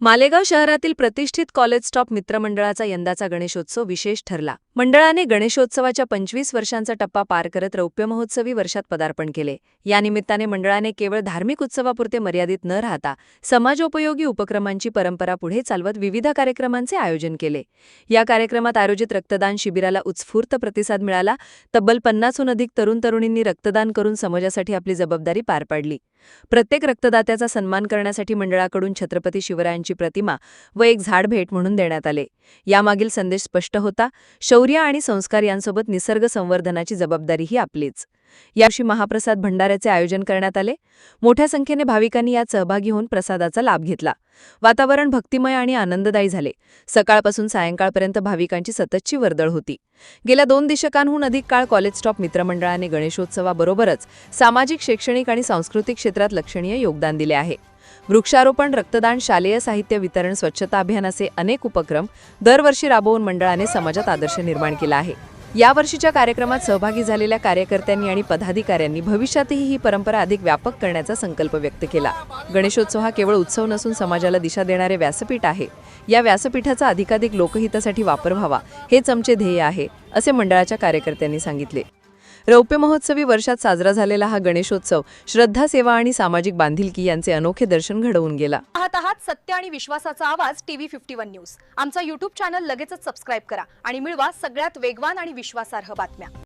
मालेगाव शहरातील प्रतिष्ठित college stop मित्रमंडळाचा यंदाचा गणेशोत्सव विशेष ठरला. मंडळाने गणेशोत्सवाच्या पंचवीस वर्षांचा टप्पा पार करत रौप्य महोत्सवी वर्षात पदार्पण केले. या निमित्ताने मंडळाने केवळ धार्मिक उत्सवापुरते मर्यादित न राहता समाजोपयोगी उपक्रमांची परंपरा पुढे चालवत विविध कार्यक्रमांचे आयोजन केले. या कार्यक्रमात आयोजित रक्तदान शिबिराला उत्स्फूर्त प्रतिसाद मिळाला. तब्बल पन्नासहून अधिक तरुण तरुणींनी रक्तदान करून समाजासाठी आपली जबाबदारी पार पाडली. प्रत्येक रक्तदात्याचा सन्मान करण्यासाठी मंडळाकडून छत्रपती शिवरायांची प्रतिमा व एक झाड भेट म्हणून देण्यात आले. यामागील संदेश स्पष्ट होता शौर्य आणि संस्कार यांसोबत निसर्ग संवर्धनाची जबाबदारीही आपलीच. यावर्षी महाप्रसाद भंडाऱ्याचे आयोजन करण्यात आले. मोठ्या संख्येने भाविकांनी यात सहभागी होऊन प्रसादाचा लाभ घेतला. वातावरण भक्तिमय आणि आनंददायी झाले. सकाळपासून सायंकाळपर्यंत भाविकांची सततची वर्दळ होती. गेल्या दोन दशकांहून अधिक काळ कॉलेज स्टॉप मित्रमंडळाने गणेशोत्सवाबरोबरच सामाजिक शैक्षणिक आणि सांस्कृतिक क्षेत्रात लक्षणीय योगदान दिले आहे. वृक्षारोपण रक्तदान शालेय साहित्य वितरण स्वच्छता अभियान असे अनेक उपक्रम दरवर्षी राबवून मंडळाने समाजात आदर्श निर्माण केला आहे. यावर्षीच्या कार्यक्रमात सहभागी झालेल्या कार्यकर्त्यांनी आणि पदाधिकाऱ्यांनी भविष्यातही ही परंपरा अधिक व्यापक करण्याचा संकल्प व्यक्त केला. गणेशोत्सव हा केवळ उत्सव नसून समाजाला दिशा देणारे व्यासपीठ आहे. या व्यासपीठाचा अधिकाधिक लोकहितासाठी वापर व्हावा हेच आमचे ध्येय आहे असे मंडळाच्या कार्यकर्त्यांनी सांगितले. रौप्य महोत्सवी वर्षात साजरा झालेला हा गणेशोत्सव श्रद्धा सेवा आणि सामाजिक बांधिलकी यांचे अनोखे दर्शन घडवून गेला. पाहत आहात सत्य आणि विश्वासाचा आवाज टीव्ही फिफ्टी वन न्यूज. आमचा युट्यूब चॅनल लगेचच सबस्क्राईब करा आणि मिळवा सगळ्यात वेगवान आणि विश्वासार्ह बातम्या.